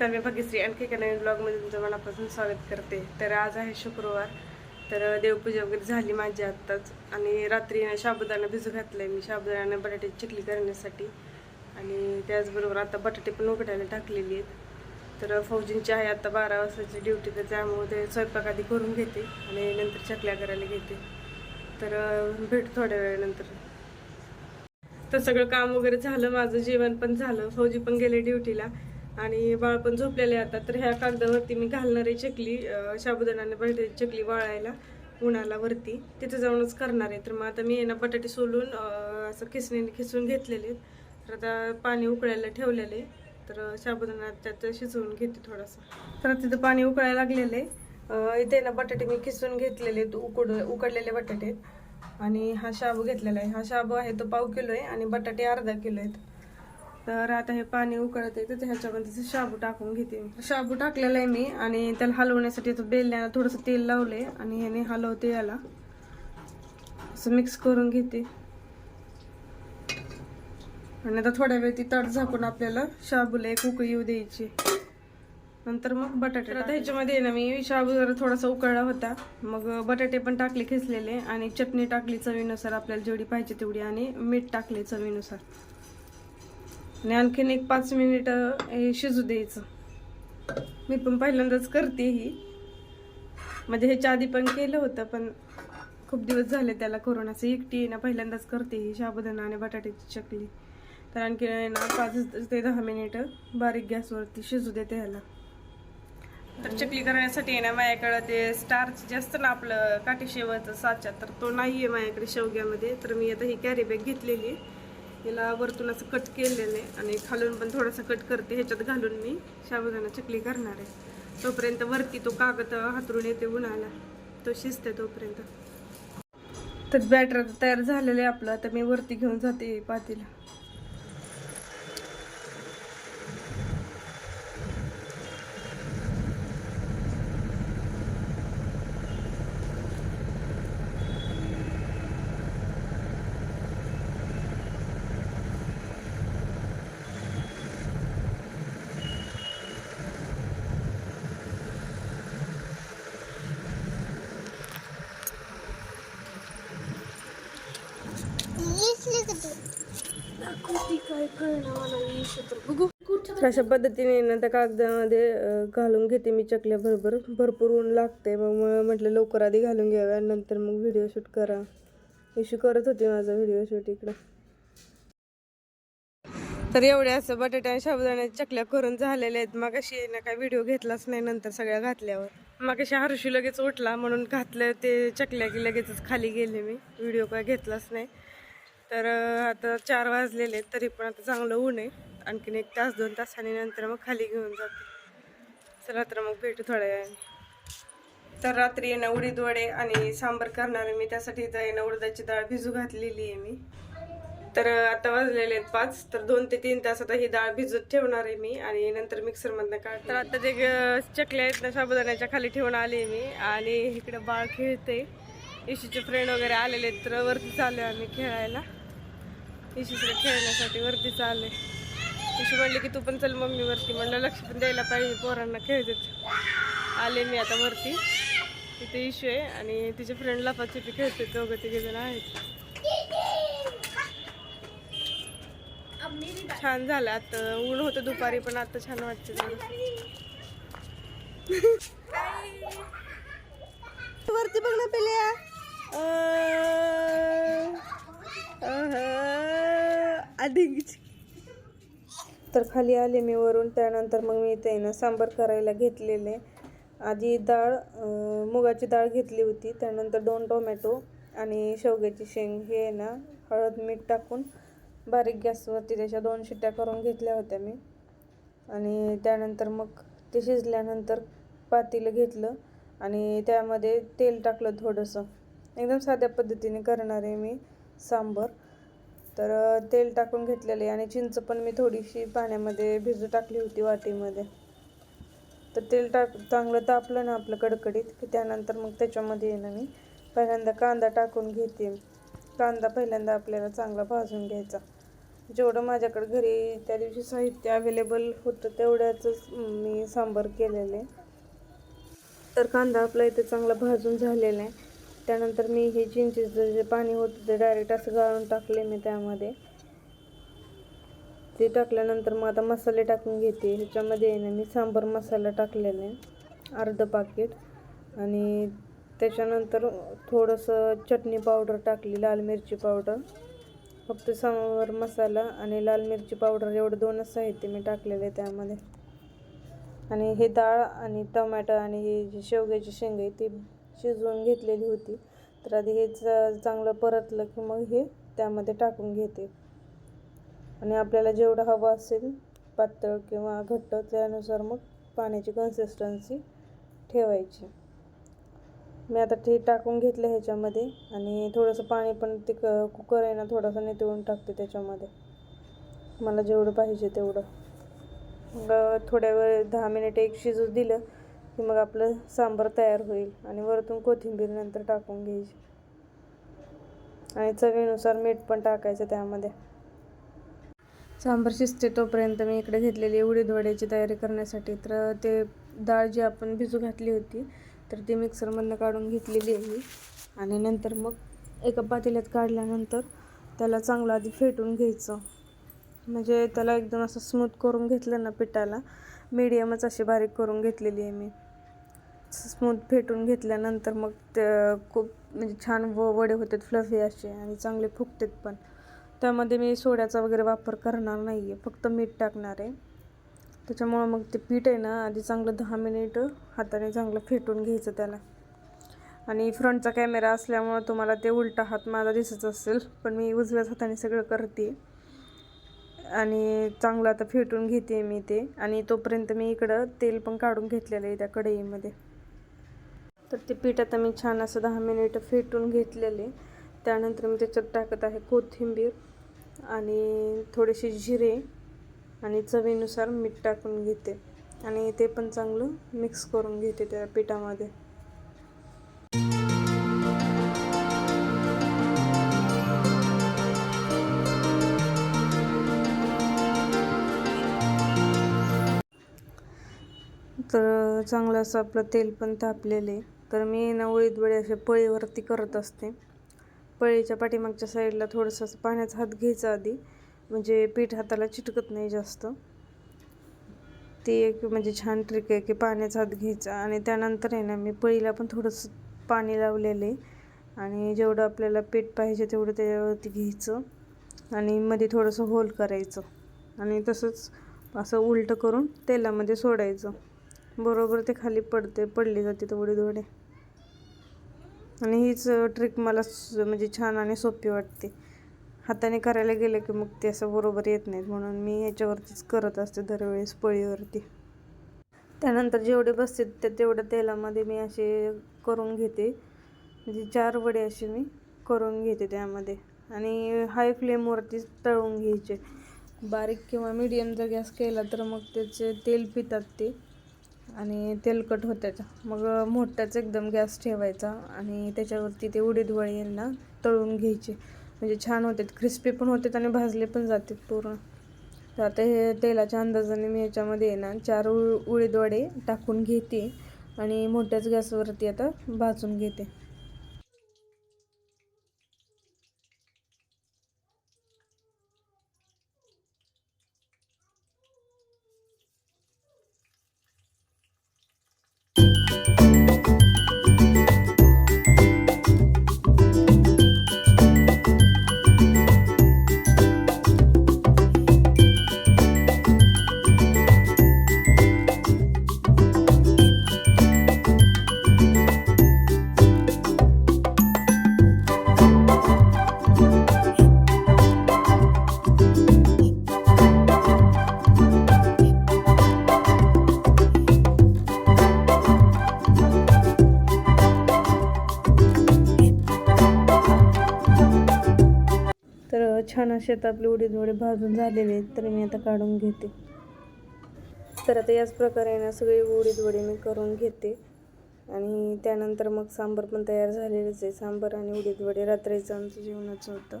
नमस्कार मी भाग्यश्री. आणखी एका नवीन ब्लॉगमध्ये तुमचं मनापासून स्वागत करते. तर आज आहे शुक्रवार. तर देवपूजा वगैरे झाली माझी आत्ताच. आणि रात्री ना भिजू घातलं आहे मी. शाबुदाणं बटाट्याची चिकली करण्यासाठी. आणि त्याचबरोबर आता बटाटे पण उघडायला टाकलेली आहेत. तर फौजींची आहे आता बारा वाजताची ड्युटी तर त्यामुळे ते स्वयंपाक आधी करून घेते आणि नंतर चकल्या करायला घेते. तर भेट थोड्या वेळानंतर. तर सगळं काम वगैरे झालं माझं जेवण पण झालं. फौजी पण गेले ड्युटीला आणि बाळ पण झोपलेले आता. तर ह्या कागदावरती मी घालणार आहे चकली अं, बटाटे चकली वाळायला उन्हाला वरती. तिथे जाऊनच करणार आहे. तर मग आता मी आहे ना बटाटे सोलून असं खिसणीने खिसून घेतलेले तर आता पाणी उकळायला ठेवलेले तर साबुदाणा त्यात शिजवून घेते थोडासा. तर तिथं पाणी उकळायला लागलेलं आहे. इथे ना बटाटे मी खिसून घेतलेले आहेत. उकड उकडलेले बटाटे आणि हा शाबू घेतलेला आहे. हा शाबू आहे तो पाव किलो आहे आणि बटाटे अर्धा किलो आहेत. तर आता हे पाणी उकळत आहे तर ह्याच्यामध्ये शाबू टाकून घेते शाबू टाकलेला आहे मी आणि त्याला हलवण्यासाठी तो बेलण्याला थोडंसं तेल लावले आणि ह्याने हलवते याला. असं मिक्स करून घेते. आणि आता थोड्या वेळ ती तड झाकून आपल्याला शाबूला एक उकळी येऊ द्यायची. नंतर मग बटाटे आता ह्याच्यामध्ये ना मी शाबू जरा थोडासा उकळला होता. मग बटाटे पण टाकले खिसलेले आणि चटणी टाकली चवीनुसार आपल्याला जेवढी पाहिजे तेवढी आणि मीठ टाकले चवीनुसार. आणि आणखीन एक पाच मिनिट हे शिजू द्यायचं. मी पण पहिल्यांदाच करते ही. म्हणजे ह्याच्या आधी पण केलं होतं पण खूप दिवस झाले त्याला करून असं एकटी आहे ना पहिल्यांदाच करते ही साबुदाणा आणि बटाट्याची चकली. तर आणखी ना पाच ते दहा मिनिटं बारीक गॅसवरती शिजू देते ह्याला. तर चकली करण्यासाठी आहे ना माझ्याकडं ते स्टार्च जास्त ना आपलं काठी शेवाचं साचा तर तो नाही आहे माझ्याकडे शेवग्यामध्ये. तर मी आता ही कॅरी बॅग घेतलेली आहे. याला वरतून असं कट केलेलं आहे आणि खालून पण थोडंसं कट करते ह्याच्यात घालून मी शाबुदाना चकली करणार आहे. तोपर्यंत वरती तो कागद हातरून येते उन्हाला. तो शिजते तोपर्यंत. तर बॅटर तयार झालेलं आहे आपलं. आता मी वरती घेऊन जाते पातीला. काय तर बघू तर अशा पद्धतीने ना त्या कागदामध्ये घालून घेते मी चकल्या बरोबर भरपूर ऊन लागते मग म्हटलं लवकर आधी घालून घ्याव्या. नंतर मग व्हिडिओ शूट करा. इशू करत होती माझा व्हिडिओ शूट इकडं. तर एवढ्या असं बटाट्या आणि साबुदाण्याच्या चकल्या करून झालेल्या आहेत. मग अशी ना काय व्हिडिओ घेतलाच नाही नंतर सगळ्या घातल्यावर. मग अशी हर्षू लगेच उठला म्हणून घातलं. ते चकल्या की लगेचच खाली गेले मी. व्हिडिओ काय घेतलाच नाही. तर आता चार वाजलेले आहेत तरी पण आता चांगलं ऊन आहे. आणखीन एक तास दोन तासाने नंतर मग खाली घेऊन जाते. चला तर मग भेटू थोड्या वेळाने. तर रात्री येणं उडीद वडे आणि सांबर करणार आहे मी. त्यासाठी इथं येणं उडदाची डाळ भिजू घातलेली आहे मी. तर आता वाजलेले आहेत पाच. तर दोन ते तीन तास आता ही डाळ भिजत ठेवणार आहे मी आणि नंतर मिक्सरमधनं काढ तर आता ते ग- चकल्या आहेत ना साबुदाण्याच्या खाली ठेवून आले मी. आणि इकडे बाळ खेळते इशीचे फ्रेंड वगैरे आलेले आहेत तर वरती चालले आम्ही खेळायला. इशीकडे खेळण्यासाठी वरती चालले. इशी म्हणली की तू पण चल मम्मी वरती म्हणलं लक्ष पण द्यायला पाहिजे पोरांना खेळतात आले मी आता वरती. तिथे इशू आहे आणि तिचे फ्रेंड लपाछपी खेळते दोघं तिघे जण आहेत. छान झालं. आता ऊन होतं दुपारी पण आता छान वाटतं. वरती बघ ना पेल्या. आधीच तर खाली आले मी वरून त्यानंतर मग मी इथे ना सांबार करायला घेतलेले. आधी डाळ मुगाची डाळ घेतली होती त्यानंतर दोन टोमॅटो आणि शेवग्याची शेंग. हे आहे ना हळद मीठ टाकून बारीक गॅसवरती त्याच्या दोन शिट्ट्या करून घेतल्या होत्या मी. आणि त्यानंतर मग ते शिजल्यानंतर पातेलं घेतलं आणि त्यामध्ये तेल टाकलं थोडंसं. एकदम साध्या पद्धतीने करणार आहे मी सांबर. तर तेल टाकून घेतलेले आणि चिंच पण मी थोडीशी पाण्यामध्ये भिजू टाकली होती वाटीमध्ये. तर तेल टाक चांगलं तापलं ना आपलं कडकडीत की त्यानंतर मग त्याच्यामध्ये येणं मी पहिल्यांदा कांदा टाकून घेते. कांदा पहिल्यांदा आपल्याला चांगला भाजून घ्यायचा. जेवढं माझ्याकडे घरी त्या दिवशी साहित्य अवेलेबल होतं तेवढ्याचंच मी सांबार केलेले तर कांदा आपला इथे चांगला भाजून झालेला आहे. त्यानंतर मी हे चिंचेचं जे पाणी होतं ते डायरेक्ट असं गाळून टाकले मी त्यामध्ये. ते टाकल्यानंतर मग आता मसाले टाकून घेते. ह्याच्यामध्ये ना मी सांबार मसाला टाकलेला आहे. अर्धं पाकिट आणि त्याच्यानंतर थोडंसं चटणी पावडर टाकली लाल मिरची पावडर फक्त सांबार मसाला आणि लाल मिरची पावडर एवढं दोनच साहित्य मी टाकलेलं आहे त्यामध्ये. आणि हे डाळ आणि टमॅटो आणि हे जे शेवग्याची शेंग आहे ती शिजवून घेतलेली होती. तर आधी हे च- चांगलं परतलं की मग हे त्यामध्ये टाकून घेते. आणि आपल्याला जेवढं हवं असेल पातळ किंवा घट्ट त्यानुसार मग पाण्याची कन्सिस्टन्सी ठेवायची. मी आता ते टाकून घेतलं ह्याच्यामध्ये आणि थोडंसं पाणी पण ते क कुकर आहे ना थोडंसं नितळून टाकते त्याच्यामध्ये. मला जेवढं पाहिजे तेवढं. मग थोड्या वेळ दहा मिनिट एक शिजू दिलं की मग आपलं सांबार तयार होईल आणि वरतून कोथिंबीर नंतर टाकून घ्यायची. आणि चवीनुसार मीठ पण टाकायचं त्यामध्ये. सांबार शिजते तोपर्यंत मी इकडे घेतलेली उडीद वड्याची तयारी करण्यासाठी. तर ते डाळ जी आपण भिजू घातली होती तर ती मिक्सरमधनं काढून घेतलेली आहे मी. आणि नंतर मग एका पातेल्यात काढल्यानंतर त्याला चांगलं आधी फेटून घ्यायचं. म्हणजे त्याला एकदम असं स्मूथ करून घेतलं ना पिठाला मीडियमच अशी बारीक करून घेतलेली आहे मी. स्मूथ फेटून घेतल्यानंतर मग ते खूप म्हणजे छान व वडे होतात फ्लफी असे आणि चांगले फुगतात पण. त्यामध्ये मी सोड्याचा वगैरे वापर करणार नाही आहे फक्त मीठ टाकणार आहे. त्याच्यामुळं मग ते पीठ आहे ना आधी चांगलं दहा मिनिट हाताने चांगलं फेटून घ्यायचं त्याला. आणि फ्रंटचा कॅमेरा असल्यामुळं तुम्हाला ते उलटा हात माझा दिसत असेल पण मी उजव्याच हाताने सगळं करते. आणि चांगलं आता फेटून घेते मी ते. आणि तोपर्यंत मी इकडं तेल पण काढून घेतलेलं आहे त्या कढईमध्ये. तर ते पीठ आता मी छान असं दहा मिनिटं फेटून घेतलेले. त्यानंतर मी त्याच्यात टाकत आहे कोथिंबीर आणि थोडेसे जिरे आणि चवीनुसार मीठ टाकून घेते. आणि ते पण चांगलं मिक्स करून घेते त्या पिठामध्ये. तर चांगलं असं आपलं तेल पण तापलेलं. आहे तर मी ना उळीद वडे असे पळीवरती करत असते. पळीच्या पाठीमागच्या साईडला थोडंसं असं पाण्याचा हात घ्यायचा आधी. म्हणजे पीठ हाताला चिटकत नाही जास्त. ती एक म्हणजे छान ट्रिक आहे की पाण्याचा हात घ्यायचा. आणि त्यानंतर आहे ना मी पळीला पण थोडंसं पाणी लावलेलं आहे. आणि जेवढं आपल्याला पीठ पाहिजे तेवढं त्याच्यावरती घ्यायचं. आणि मध्ये थोडंसं होल करायचं. आणि तसंच असं उलटं करून तेलामध्ये सोडायचं. बरोबर ते खाली पडते पडली जाते तेवढे थोडे आणि हीच ट्रिक मला स- म्हणजे छान आणि सोपी वाटते. हाताने करायला गेलं की मग ते असं बरोबर येत नाहीत म्हणून मी ह्याच्यावरतीच करत असते दरवेळेस पळीवरती. त्यानंतर जेवढे बसते ते तेवढ्या तेलामध्ये मी असे करून घेते. म्हणजे चार वडे असे मी करून घेते त्यामध्ये. आणि हाय फ्लेमवरतीच तळून घ्यायचे. बारीक किंवा मीडियम जर गॅस केला तर मग त्याचे तेल पितात ते. आणि तेलकट होत्याचा मग मोठ्याच एकदम गॅस ठेवायचा आणि त्याच्यावरती ते उडीद वडे ना तळून घ्यायचे. म्हणजे छान होतात क्रिस्पी पण होतात आणि भाजले पण जातात पूर्ण. तर आता हे तेलाच्या अंदाजाने मी ह्याच्यामध्ये आहे ना चार उ उडीद वडे टाकून घेते आणि मोठ्याच गॅसवरती आता भाजून घेते. छान असे आता आपले उडीद वडे भाजून झालेले आहेत तर मी आता काढून घेते. तर आता याच प्रकारे ना सगळे उडीद वडे मी करून घेते. आणि त्यानंतर मग सांबार पण तयार झालेलंच आहे. सांबार आणि उडीद वडे रात्रीचं आमचं जेवणाचं होतं.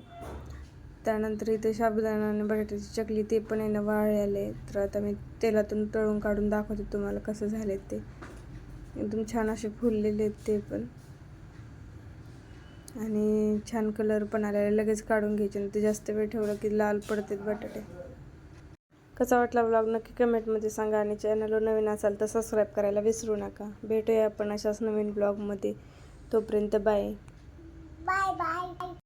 त्यानंतर इथे साबुदाणा आणि बटाट्याची चकली ते पण आहे ना वाळलेले तर आता मी तेलातून तळून काढून दाखवते तुम्हाला कसं झाले ते. एकदम छान असे फुललेले आहेत ते पण. आणि छान कलर पण आलेला लगेच काढून घ्यायचे. आणि ते जास्त वेळ ठेवलं की लाल पडतात बटाटे. कसा वाटला ब्लॉग नक्की कमेंटमध्ये सांगा आणि चॅनलवर नवीन असाल तर सबस्क्राईब करायला विसरू नका. भेटूया आपण अशाच नवीन ब्लॉगमध्ये तोपर्यंत बाय बाय बाय